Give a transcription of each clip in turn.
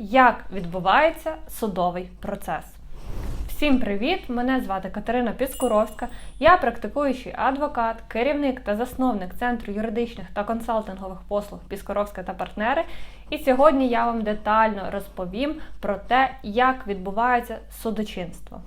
як відбувається судовий процес. Всім привіт! Мене звати Катерина Піскуровська. Я практикуючий адвокат, керівник та засновник Центру юридичних та консалтингових послуг Піскуровська та партнери. І сьогодні я вам детально розповім про те, як відбувається судочинство.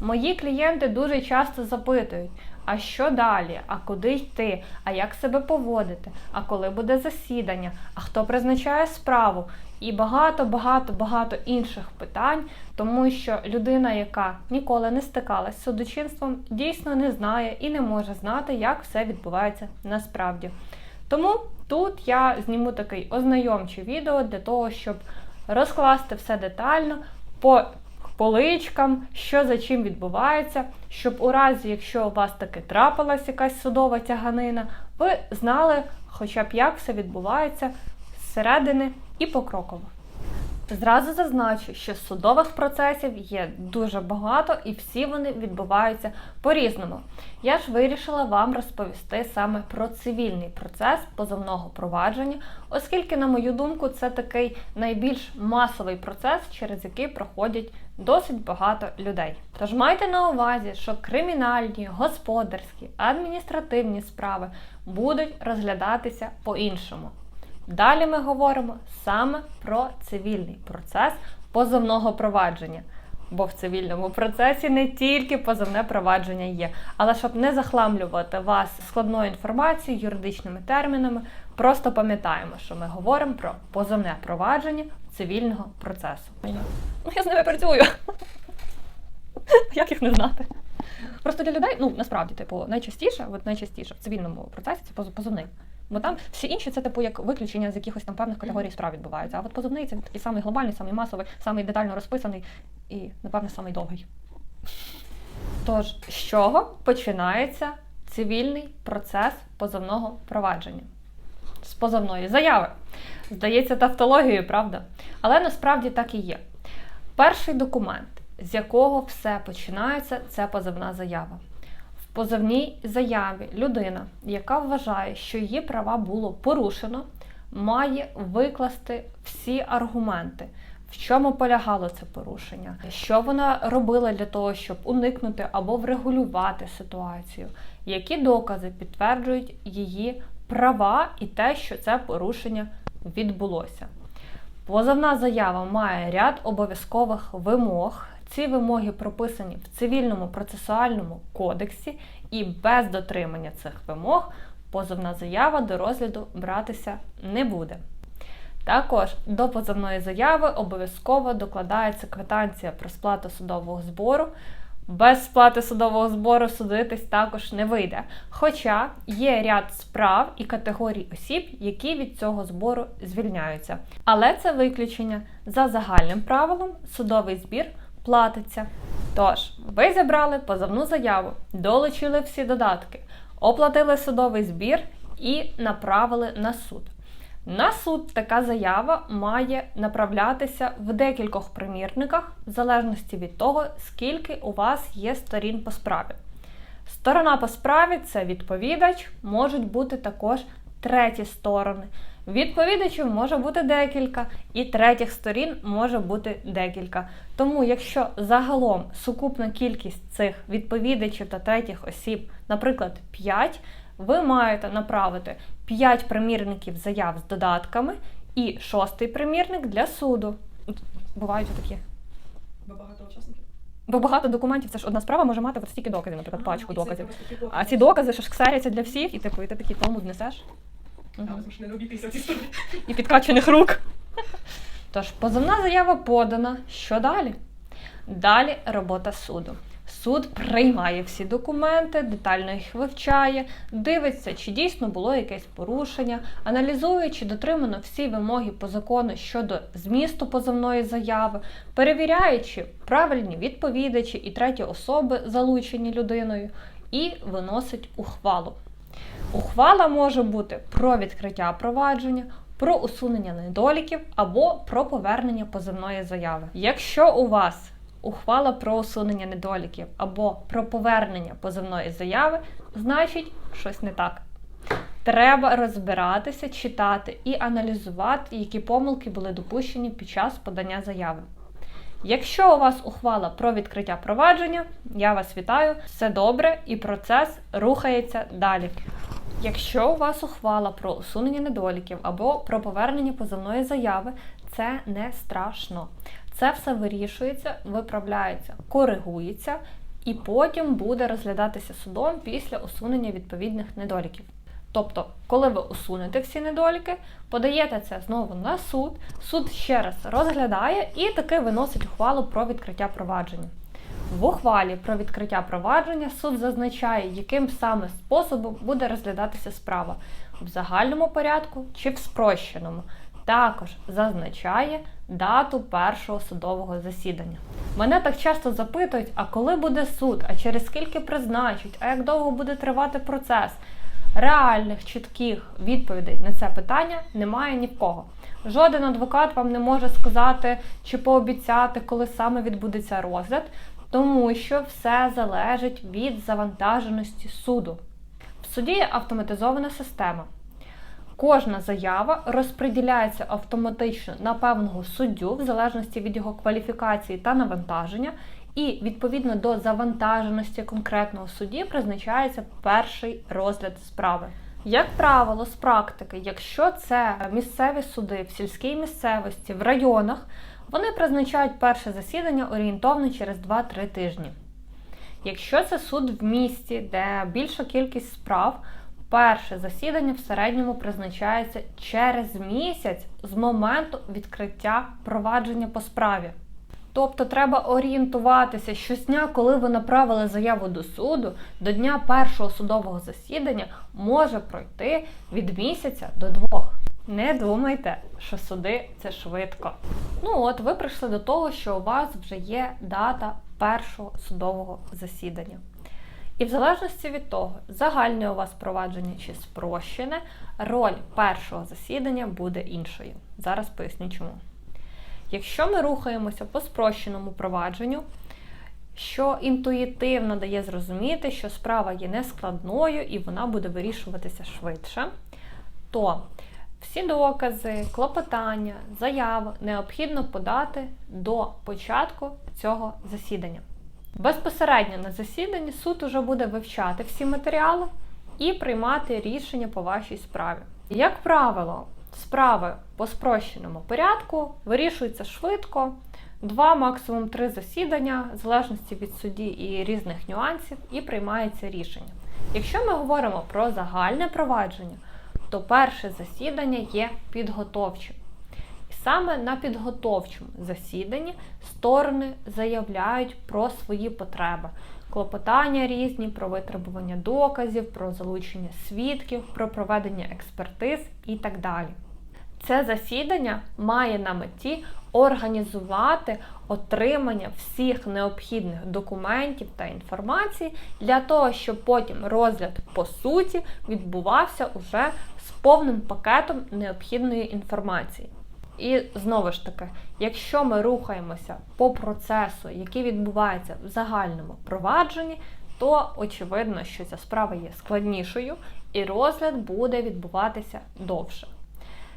Мої клієнти дуже часто запитують, а що далі, а куди йти, а як себе поводити, а коли буде засідання, а хто призначає справу, і багато, багато, багато інших питань, тому що людина, яка ніколи не стикалась з судочинством, дійсно не знає і не може знати, як все відбувається насправді. Тому тут я зніму такий ознайомчий відео для того, щоб розкласти все детально по поличкам, що за чим відбувається, щоб у разі, якщо у вас таки трапилась якась судова тяганина, ви знали хоча б як все відбувається зсередини і покроково. Зразу зазначу, що судових процесів є дуже багато і всі вони відбуваються по-різному. Я ж вирішила вам розповісти саме про цивільний процес позовного провадження, оскільки, на мою думку, це такий найбільш масовий процес, через який проходять досить багато людей. Тож майте на увазі, що кримінальні, господарські, адміністративні справи будуть розглядатися по-іншому. Далі ми говоримо саме про цивільний процес позовного провадження. Бо в цивільному процесі не тільки позовне провадження є. Але щоб не захламлювати вас складною інформацією, юридичними термінами, просто пам'ятаємо, що ми говоримо про позовне провадження цивільного процесу. Ну, я з ними працюю. Як їх не знати? Просто для людей, ну насправді, типу, найчастіше, от найчастіше в цивільному процесі це поз- позовний. Бо там всі інші це типу як виключення з якихось там певних категорій справ відбуваються. А от позовний це і самий глобальний, самий масовий, самий детально розписаний і, напевне, самий довгий. Тож, з чого починається цивільний процес позовного провадження? З позовної заяви. Здається, тавтологією, правда? Але насправді так і є. Перший документ, з якого все починається, це позовна заява. В позовній заяві людина, яка вважає, що її права було порушено, має викласти всі аргументи, в чому полягало це порушення, що вона робила для того, щоб уникнути або врегулювати ситуацію, які докази підтверджують її права і те, що це порушення відбулося. Позовна заява має ряд обов'язкових вимог. Ці вимоги прописані в цивільному процесуальному кодексі, і без дотримання цих вимог позовна заява до розгляду братися не буде. Також до позовної заяви обов'язково докладається квитанція про сплату судового збору. Без сплати судового збору судитись також не вийде. Хоча є ряд справ і категорій осіб, які від цього збору звільняються. Але це виключення за загальним правилом судовий збір платиться. Тож, ви зібрали позовну заяву, долучили всі додатки, оплатили судовий збір і направили на суд. На суд така заява має направлятися в декількох примірниках, в залежності від того, скільки у вас є сторін по справі. Сторона по справі це відповідач, можуть бути також треті сторони. Відповідачів може бути декілька, і третіх сторін може бути декілька. Тому, якщо загалом сукупна кількість цих відповідачів та третіх осіб, наприклад, 5, ви маєте направити 5 примірників заяв з додатками і шостий примірник для суду. Бувають такі. Бо багато учасників. Бо багато документів, це ж одна справа може мати от стільки доказів, наприклад, пачку доказів. А ці докази ж ксеряться для всіх, і типу, і ти такий тому несеш. А, Мгм. не обійтися ці історії. І підкачених рук. Тож, позовна заява подана. Що далі? Далі робота суду. Суд приймає всі документи, детально їх вивчає, дивиться, чи дійсно було якесь порушення, аналізує, чи дотримано всі вимоги по закону щодо змісту позовної заяви, перевіряє, чи правильні відповідачі і треті особи залучені людиною, і виносить ухвалу. Ухвала може бути про відкриття провадження, про усунення недоліків або про повернення позовної заяви. Якщо у вас ухвала про усунення недоліків або про повернення позовної заяви, значить щось не так. Треба розбиратися, читати і аналізувати, які помилки були допущені під час подання заяви. Якщо у вас ухвала про відкриття провадження, я вас вітаю, все добре і процес рухається далі. Якщо у вас ухвала про усунення недоліків або про повернення позовної заяви, це не страшно. Це все вирішується, виправляється, коригується і потім буде розглядатися судом після усунення відповідних недоліків. Тобто, коли ви усунете всі недоліки, подаєте це знову на суд, суд ще раз розглядає і таки виносить ухвалу про відкриття провадження. В ухвалі про відкриття провадження суд зазначає, яким саме способом буде розглядатися справа в загальному порядку чи в спрощеному. Також зазначає дату першого судового засідання. Мене так часто запитують, а коли буде суд, а через скільки призначать, а як довго буде тривати процес. Реальних чітких відповідей на це питання немає ні в кого. Жоден адвокат вам не може сказати чи пообіцяти, коли саме відбудеться розгляд, тому що все залежить від завантаженості суду. В суді є автоматизована система. Кожна заява розподіляється автоматично на певного суддю в залежності від його кваліфікації та навантаження, і відповідно до завантаженості конкретного судді призначається перший розгляд справи. Як правило, з практики, якщо це місцеві суди в сільській місцевості, в районах, вони призначають перше засідання орієнтовно через 2-3 тижні. Якщо це суд в місті, де більша кількість справ, перше засідання в середньому призначається через місяць з моменту відкриття провадження по справі. Тобто треба орієнтуватися, що з дня, коли ви направили заяву до суду, до дня першого судового засідання може пройти від місяця до двох. Не думайте, що суди це швидко. Ну от ви прийшли до того, що у вас вже є дата першого судового засідання. І в залежності від того, загальне у вас провадження чи спрощене, роль першого засідання буде іншою. Зараз поясню чому. Якщо ми рухаємося по спрощеному провадженню, що інтуїтивно дає зрозуміти, що справа є нескладною і вона буде вирішуватися швидше, то всі докази, клопотання, заяви необхідно подати до початку цього засідання. Безпосередньо на засіданні суд уже буде вивчати всі матеріали і приймати рішення по вашій справі. Як правило, справи по спрощеному порядку вирішуються швидко, два, максимум три засідання, в залежності від судді і різних нюансів, і приймається рішення. Якщо ми говоримо про загальне провадження, то перше засідання є підготовчим. І саме на підготовчому засіданні сторони заявляють про свої потреби, клопотання різні, про витребування доказів, про залучення свідків, про проведення експертиз і так далі. Це засідання має на меті організувати отримання всіх необхідних документів та інформації для того, щоб потім розгляд по суті відбувався уже з повним пакетом необхідної інформації. І знову ж таки, якщо ми рухаємося по процесу, який відбувається в загальному провадженні, то очевидно, що ця справа є складнішою і розгляд буде відбуватися довше.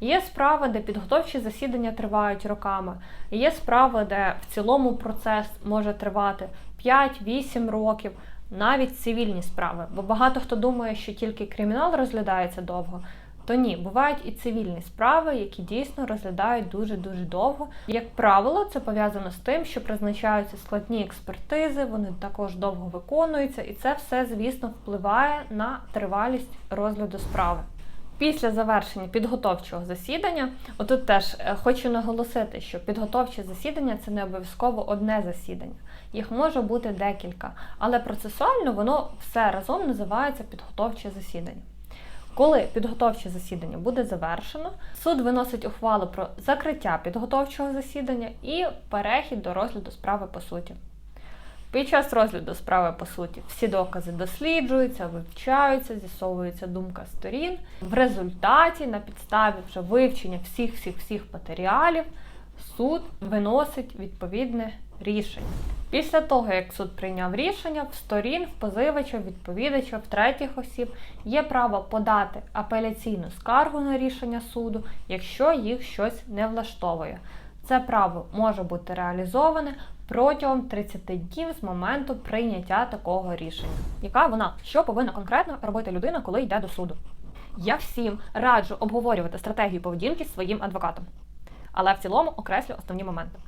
Є справи, де підготовчі засідання тривають роками, є справи, де в цілому процес може тривати 5-8 років, навіть цивільні справи. Бо багато хто думає, що тільки кримінал розглядається довго. То ні, бувають і цивільні справи, які дійсно розглядають дуже-дуже довго. Як правило, це пов'язано з тим, що призначаються складні експертизи, вони також довго виконуються, і це все, звісно, впливає на тривалість розгляду справи. Після завершення підготовчого засідання, отут теж е, хочу наголосити, що підготовче засідання це не обов'язково одне засідання, їх може бути декілька, але процесуально воно все разом називається підготовче засідання. Коли підготовче засідання буде завершено, суд виносить ухвалу про закриття підготовчого засідання і перехід до розгляду справи по суті. Під час розгляду справи по суті всі докази досліджуються, вивчаються, з'ясовується думка сторін. В результаті, на підставі вже вивчення всіх всіх всіх матеріалів, суд виносить відповідне рішення. Після того, як суд прийняв рішення, в сторін, в позивача, відповідача, в третіх осіб є право подати апеляційну скаргу на рішення суду, якщо їх щось не влаштовує. Це право може бути реалізоване протягом 30 днів з моменту прийняття такого рішення. Яка вона? Що повинна конкретно робити людина, коли йде до суду? Я всім раджу обговорювати стратегію поведінки з своїм адвокатом, але в цілому окреслю основні моменти.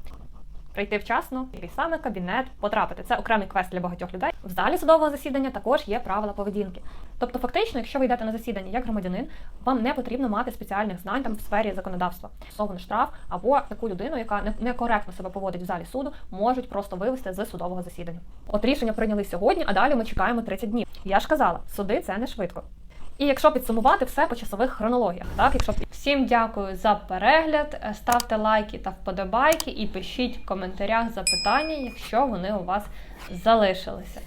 Прийти вчасно, який саме кабінет потрапити. Це окремий квест для багатьох людей. В залі судового засідання також є правила поведінки. Тобто, фактично, якщо ви йдете на засідання як громадянин, вам не потрібно мати спеціальних знань там в сфері законодавства. Стосовно штраф або таку людину, яка некоректно себе поводить в залі суду, можуть просто вивести з судового засідання. От рішення прийняли сьогодні, а далі ми чекаємо 30 днів. Я ж казала, суди це не швидко. І якщо підсумувати все по часових хронологіях, так якщо всім дякую за перегляд, ставте лайки та вподобайки і пишіть в коментарях запитання, якщо вони у вас залишилися.